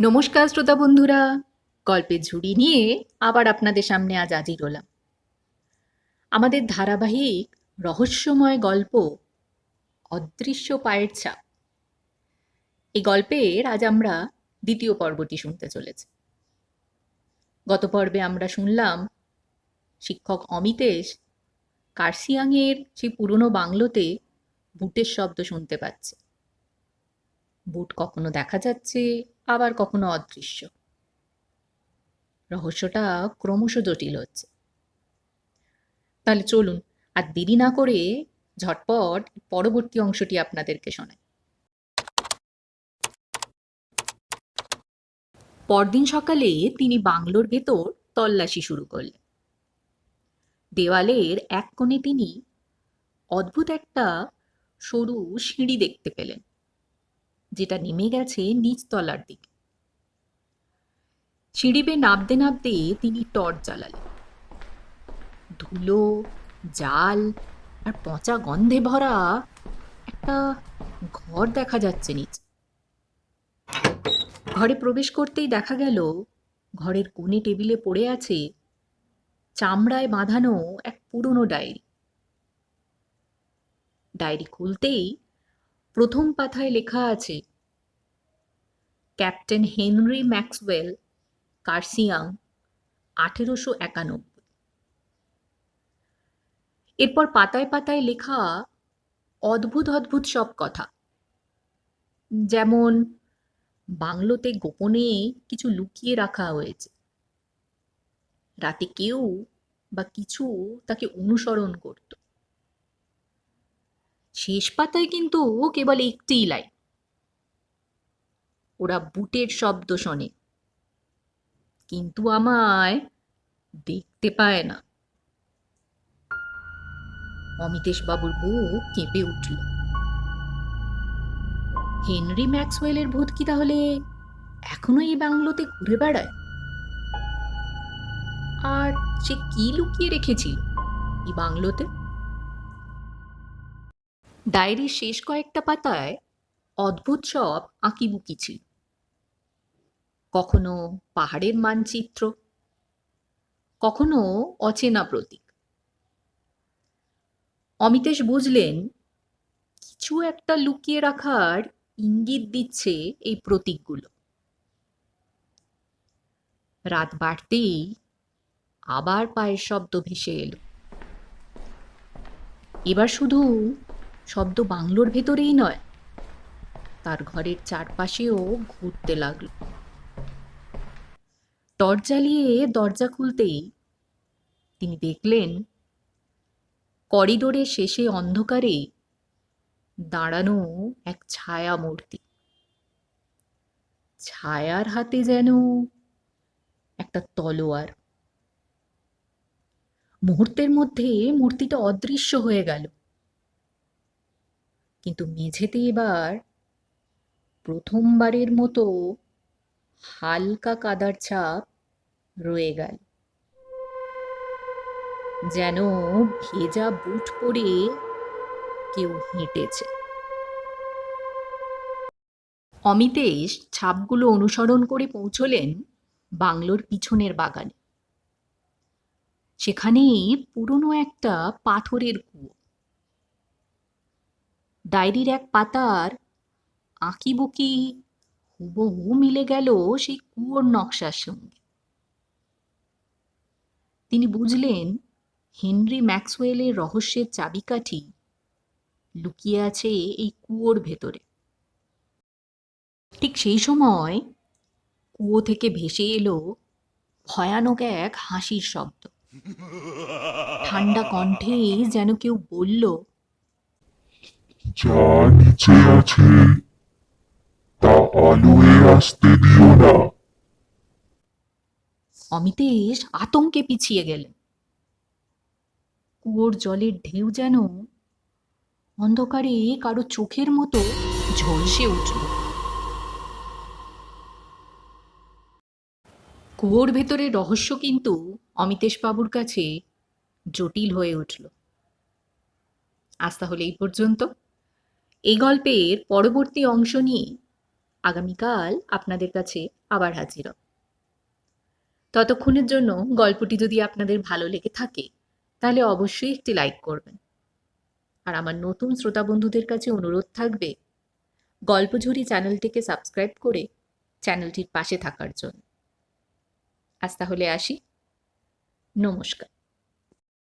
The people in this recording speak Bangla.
নমস্কার শ্রোতা বন্ধুরা। গল্পের ঝুড়ি নিয়ে আবার আপনাদের সামনে আজ হাজির হলাম। আমাদের ধারাবাহিক রহস্যময় গল্প অদৃশ্য পায়ের ছাপ। এই গল্পের আজ আমরা দ্বিতীয় পর্বটি শুনতে চলেছি। গত পর্বে আমরা শুনলাম, শিক্ষক অমিতেশ কার্সিয়াংয়ের সেই পুরনো বাংলোতে বুটের শব্দ শুনতে পাচ্ছে। বুট কখনো দেখা যাচ্ছে আবার কখনো অদৃশ্য। রহস্যটা ক্রমশ জটিল হচ্ছে। তাহলে চলুন, আর দেরি না করে ঝটপট পরবর্তী অংশটি আপনাদেরকে শোনাই। পরদিন সকালে তিনি বাংলোর ভেতর তল্লাশি শুরু করলেন। দেওয়ালের এক কোণে তিনি অদ্ভুত একটা সরু সিঁড়ি দেখতে পেলেন। যেটা নেমে গেছে নিচতলার দিকে। সিঁড়ি বেয়ে নামতে নামতে তিনি টর্চ জ্বালালেন। ধুলো, জাল আর পচা গন্ধে ভরা একটা ঘর দেখা যাচ্ছে নিচে। ঘরে প্রবেশ করতেই দেখা গেল, ঘরের কোণে টেবিলে পড়ে আছে চামড়ায় বাঁধানো এক পুরনো ডায়েরি। ডায়েরি খুলতেই প্রথম পাতায় লেখা আছে, ক্যাপ্টেন হেনরি ম্যাক্সওয়েল, কার্সিয়াং, আঠেরোশো একানব্বই। এরপর পাতায় পাতায় লেখা অদ্ভুত অদ্ভুত সব কথা। যেমন, বাংলোতে গোপনে কিছু লুকিয়ে রাখা হয়েছে। রাতে কেউ বা কিছু তাকে অনুসরণ করত। শেষ পাতায় কিন্তু কেবল একটিই লাইন। ওরা বুটের শব্দ শোনে। কিন্তু আমায় দেখতে পায় না। অমিতেশ বাবুর বুক কেঁপে উঠল। হেনরি ম্যাক্সওয়েলের ভূত কি তাহলে এখনও এই বাংলোতে ঘুরে বেড়ায়? আর সে কি লুকিয়ে রেখেছিল এই বাংলোতে? ডায়েরির শেষ কয়েকটা পাতায় অদ্ভুত সব আঁকিবুকি ছিল। কখনো পাহাড়ের মানচিত্র, কখনো অচেনা প্রতীক। অমিতেশ বুঝলেন, কিছু একটা লুকিয়ে রাখার ইঙ্গিত দিচ্ছে এই প্রতীকগুলো। রাত বাড়তেই আবার পায়ের শব্দ ভেসে এলো। এবার শুধু শব্দ বাংলোর ভেতরেই নয়। তার ঘরের চারপাশেও ঘুরতে লাগল। টর্চ জ্বালিয়ে দরজা খুলতেই তিনি দেখলেন, করিডোরের শেষে অন্ধকারে দাঁড়ানো এক ছায়া মূর্তি ছায়ার হাতে যেন একটা তলোয়ার। মুহূর্তের মধ্যে মূর্তিটা অদৃশ্য হয়ে গেল। কিন্তু মেঝেতে এবার প্রথমবারের মতো হালকা কাদার ছাপ রয়ে গেল। যেন ভেজা বুট পরে কেউ হেঁটেছে। অমিতেশ ছাপগুলো অনুসরণ করে পৌঁছলেন বাংলোর পিছনের বাগানে। সেখানেই পুরনো একটা পাথরের কুয়ো। ডায়েরির এক পাতার আঁকিবুকি হুবহু মিলে গেল সেই কুয়োর নকশার সঙ্গে। তিনি বুঝলেন, হেনরি ম্যাক্সওয়েলের রহস্যের চাবিকাঠি লুকিয়ে আছে এই কুয়োর ভেতরে। ঠিক সেই সময় কুয়ো থেকে ভেসে এলো ভয়ানক এক হাসির শব্দ। ঠান্ডা কণ্ঠে যেন কেউ বলল যা নিচে আছে, তা আলোয় আসতে দিও না। অমিতেশ আতঙ্কে পিছিয়ে গেলেন কুয়োর জলের ঢেউ যেন অন্ধকারে কারও চোখের মতো ঝলসে উঠল। কুয়োর ভেতরে রহস্য কিন্তু অমিতেশ বাবুর কাছে জটিল হয়ে উঠল। আজ তাহলে এই পর্যন্ত। এই গল্পের পরবর্তী অংশ নিয়ে আগামীকাল আপনাদের কাছে আবার হাজির হব। ততক্ষণের জন্য গল্পটি যদি আপনাদের ভালো লেগে থাকে, তাহলে অবশ্যই একটি লাইক করবেন। আর আমার নতুন শ্রোতা বন্ধুদের কাছে অনুরোধ থাকবে গল্পঝুরি চ্যানেলটিকে সাবস্ক্রাইব করে চ্যানেলটির পাশে থাকার জন্য। আজ তাহলে আসি। নমস্কার।